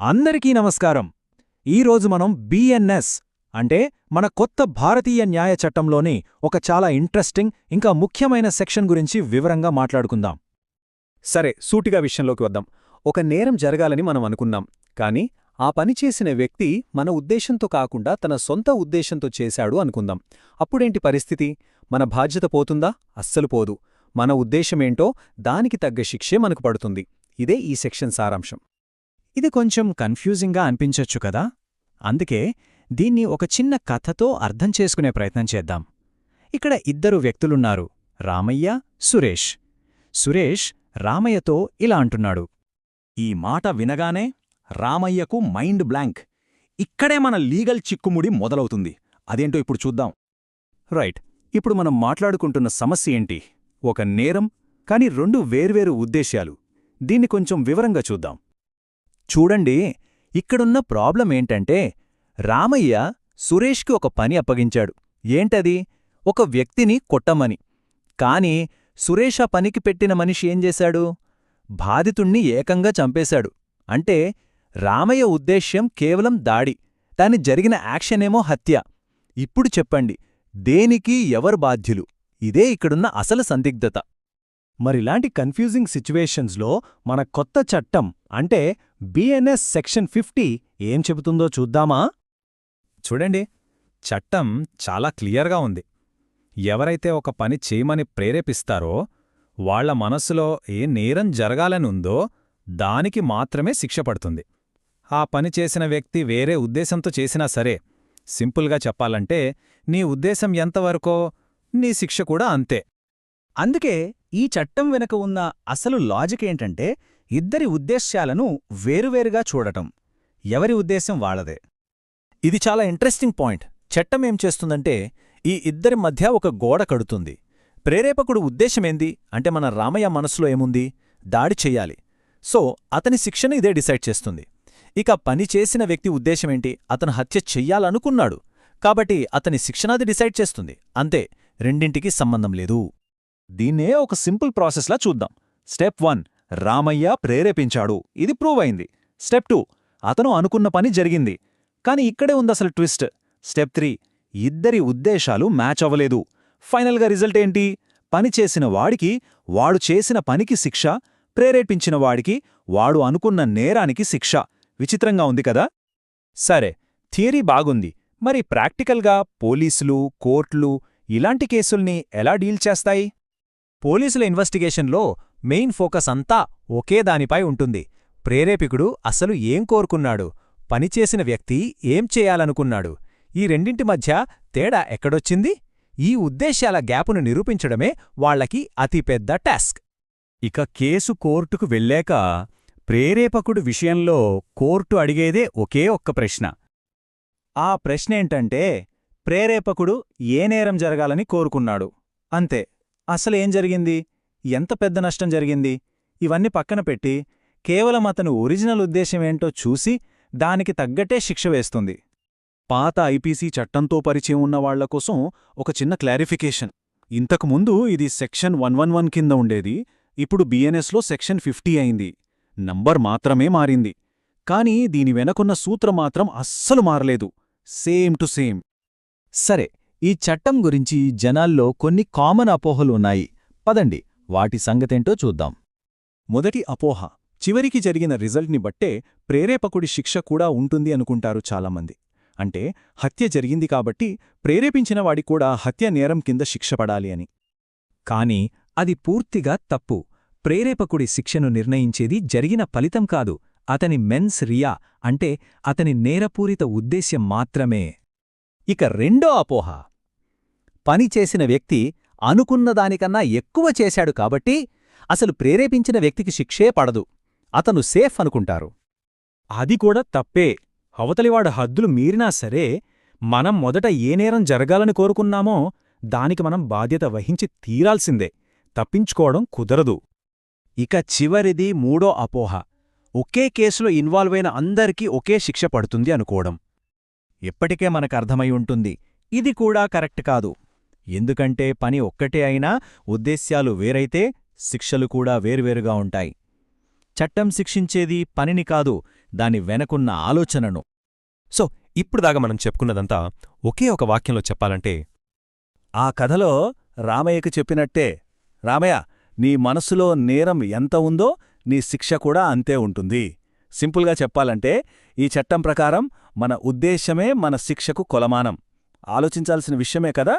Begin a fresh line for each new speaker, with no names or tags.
అందరికీ నమస్కారం. ఈరోజు మనం బిఎన్ఎస్ అంటే మన కొత్త భారతీయ న్యాయ చట్టంలోని ఒక చాలా ఇంట్రెస్టింగ్ ఇంకా ముఖ్యమైన సెక్షన్ గురించి వివరంగా మాట్లాడుకుందాం.
సరే సూటిగా విషయంలోకి వద్దాం. ఒక నేరం జరగాలని మనం అనుకున్నాం కానీ ఆ పని చేసిన వ్యక్తి మన ఉద్దేశంతో కాకుండా తన సొంత ఉద్దేశంతో చేశాడు అనుకుందాం. అప్పుడేంటి పరిస్థితి? మన బాధ్యత పోతుందా? అస్సలు పోదు. మన ఉద్దేశమేంటో దానికి తగ్గ శిక్షే మనకు పడుతుంది. ఇదే ఈ సెక్షన్ సారాంశం.
ఇది కొంచెం కన్ఫ్యూజింగ్గా అనిపించొచ్చు కదా? అందుకే దీన్ని ఒక చిన్న కథతో అర్థం చేసుకునే ప్రయత్నం చేద్దాం. ఇక్కడ ఇద్దరు వ్యక్తులున్నారు రామయ్య సురేష్. సురేష్ రామయ్యతో ఇలా అంటున్నాడు.
ఈ మాట వినగానే రామయ్యకు మైండ్ బ్లాంక్. ఇక్కడే మన లీగల్ చిక్కుముడి మొదలవుతుంది. అదేంటో ఇప్పుడు చూద్దాం.
రైట్ ఇప్పుడు మనం మాట్లాడుకుంటున్న సమస్య ఏంటి? ఒక నేరం కాని రెండు వేర్వేరు ఉద్దేశ్యాలు. దీన్ని కొంచెం వివరంగా చూద్దాం.
చూడండి ఇక్కడున్న ప్రాబ్లం ఏంటంటే రామయ్య సురేష్కి ఒక పని అప్పగించాడు. ఏంటది? ఒక వ్యక్తిని కొట్టమని. కాని సురేష్ ఆ పనికి పెట్టిన మనిషి ఏం చేశాడు? బాధితుణ్ణి ఏకంగా చంపేశాడు. అంటే రామయ్య ఉద్దేశ్యం కేవలం దాడి దాని జరిగిన యాక్షనేమో హత్య. ఇప్పుడు చెప్పండి దేనికి ఎవరు బాధ్యులు? ఇదే ఇక్కడున్న అసలు సందిగ్ధత.
మరిలాంటి కన్ఫ్యూజింగ్ సిచ్యువేషన్స్లో మన కొత్త చట్టం అంటే బిఎన్ఎస్ సెక్షన్ ఫిఫ్టీ ఏం చెబుతుందో చూద్దామా?
చూడండి చట్టం చాలా క్లియర్గా ఉంది. ఎవరైతే ఒక పని చేయమని ప్రేరేపిస్తారో వాళ్ళ మనస్సులో ఏ నేరం జరగాలని ఉందో దానికి మాత్రమే శిక్ష పడుతుంది. ఆ పని చేసిన వ్యక్తి వేరే ఉద్దేశంతో చేసినా సరే సింపుల్గా చెప్పాలంటే నీ ఉద్దేశం ఎంతవరకో నీ శిక్ష కూడా అంతే.
అందుకే ఈ చట్టం వెనుక ఉన్న అసలు లాజిక్ ఏంటంటే ఇద్దరి ఉద్దేశ్యాలను వేరువేరుగా చూడటం. ఎవరి ఉద్దేశం వాళ్ళదే.
ఇది చాలా ఇంట్రెస్టింగ్ పాయింట్ చట్టం ఏం చేస్తుందంటే ఈ ఇద్దరి మధ్య ఒక గోడ కడుతుంది. ప్రేరేపకుడు ఉద్దేశమేంది అంటే మన రామయ్య మనసులో ఏముంది? దాడి చెయ్యాలి. సో అతని శిక్షను ఇదే డిసైడ్ చేస్తుంది. ఇక పని చేసిన వ్యక్తి ఉద్దేశమేంటి అతను హత్య చెయ్యాలనుకున్నాడు. కాబట్టి అతని శిక్షణాది డిసైడ్ చేస్తుంది. అంతే రెండింటికి సంబంధం లేదు.
దీన్నే ఒక సింపుల్ ప్రాసెస్లా చూద్దాం. స్టెప్ వన్ రామయ్య ప్రేరేపించాడు. ఇది ప్రూవ్ అయింది. స్టెప్ టూ అతను అనుకున్న పని జరిగింది. కాని ఇక్కడే ఉందసలు ట్విస్ట్. స్టెప్ త్రీ ఇద్దరి ఉద్దేశాలు మ్యాచ్ అవ్వలేదు. ఫైనల్గా రిజల్ట్ ఏంటి? పని చేసిన వాడికి వాడు చేసిన పనికి శిక్ష ప్రేరేపించిన వాడికి వాడు అనుకున్న నేరానికి శిక్ష. విచిత్రంగా ఉంది కదా? సరే థియరీ బాగుంది. మరి ప్రాక్టికల్గా పోలీసులు కోర్టులు ఇలాంటి కేసుల్ని ఎలా డీల్ చేస్తాయి?
పోలీసుల ఇన్వెస్టిగేషన్లో మెయిన్ ఫోకస్ అంతా ఒకే దానిపై ఉంటుంది. ప్రేరేపికుడు అసలు ఏం కోరుకున్నాడు? పనిచేసిన వ్యక్తి ఏం చేయాలనుకున్నాడు? ఈ రెండింటి మధ్య తేడా ఎక్కడొచ్చింది? ఈ ఉద్దేశ్యాల గ్యాపును నిరూపించడమే వాళ్ళకి అతిపెద్ద టాస్క్.
ఇక కేసు కోర్టుకు వెళ్ళాక ప్రేరేపకుడు విషయంలో కోర్టు అడిగేదే ఒకే ఒక్క ప్రశ్న.
ఆ ప్రశ్నేంటంటే ప్రేరేపకుడు ఏ నేరం జరగాలని కోరుకున్నాడు. అంతే. అసలేం జరిగింది? ఎంత పెద్ద నష్టం జరిగింది? ఇవన్నీ పక్కన పెట్టి కేవలం అతను ఒరిజినల్ ఉద్దేశమేంటో చూసి దానికి తగ్గట్టే శిక్ష వేస్తుంది.
పాత ఐపీసీ చట్టంతో పరిచయం ఉన్న వాళ్ళ కోసం ఒక చిన్న క్లారిఫికేషన్. ఇంతకుముందు ఇది సెక్షన్ వన్ వన్ వన్ కింద ఉండేది ఇప్పుడు బిఎన్ఎస్లో సెక్షన్ ఫిఫ్టీ అయింది. నంబర్ మాత్రమే మారింది. కానీ దీని వెనకున్న సూత్రం మాత్రం అస్సలు మారలేదు. Same to same.
సరే ఈ చట్టం గురించి జనాల్లో కొన్ని కామన్ అపోహలు ఉన్నాయి. పదండి వాటి సంగతేంటో చూద్దాం.
మొదటి అపోహ చివరికి జరిగిన రిజల్ట్ని బట్టే ప్రేరేపకుడి శిక్ష కూడా ఉంటుంది అనుకుంటారు చాలామంది. అంటే హత్య జరిగింది కాబట్టి ప్రేరేపించిన వాడి కూడా హత్య నేరం కింద శిక్ష పడాలి అని.
కాని అది పూర్తిగా తప్పు. ప్రేరేపకుడి శిక్షను నిర్ణయించేది జరిగిన ఫలితం కాదు. అతని మెన్స్ రియా అంటే అతని నేరపూరిత ఉద్దేశ్యం మాత్రమే. ఇక రెండో అపోహ పని చేసిన వ్యక్తి అనుకున్నదానికన్నా ఎక్కువ చేశాడు కాబట్టి అసలు ప్రేరేపించిన వ్యక్తికి శిక్షే పడదు. అతను సేఫ్ అనుకుంటారు.
అది కూడా తప్పే. అవతలివాడు హద్దులు మీరినా సరే మనం మొదట ఏ నేరం జరగాలని కోరుకున్నామో దానికి మనం బాధ్యత వహించి తీరాల్సిందే. తప్పించుకోవడం కుదరదు.
ఇక చివరిది మూడో అపోహ. ఒకే కేసులో ఇన్వాల్వ్ అయిన అందరికీ ఒకే శిక్ష పడుతుంది అనుకోవడం. ఎప్పటికే మనకర్థమై ఉంటుంది. ఇది కూడా కరెక్ట్ కాదు. ఎందుకంటే పని ఒక్కటే అయినా ఉద్దేశ్యాలు వేరైతే శిక్షలు కూడా వేర్వేరుగా ఉంటాయి. చట్టం శిక్షించేది పనిని కాదు
దాని వెనకున్న ఆలోచనను.
సో ఇప్పుడు దాకా మనం చెప్పుకున్నదంతా ఒకే ఒక వాక్యంలో చెప్పాలంటే
ఆ కథలో రామయ్యకు చెప్పినట్టే రామయ్య నీ మనసులో నేరం ఎంత ఉందో నీ శిక్ష కూడా అంతే ఉంటుంది. సింపుల్గా చెప్పాలంటే ఈ చట్టం ప్రకారం మన ఉద్దేశ్యమే మన శిక్షకు కొలమానం. ఆలోచించాల్సిన విషయమే కదా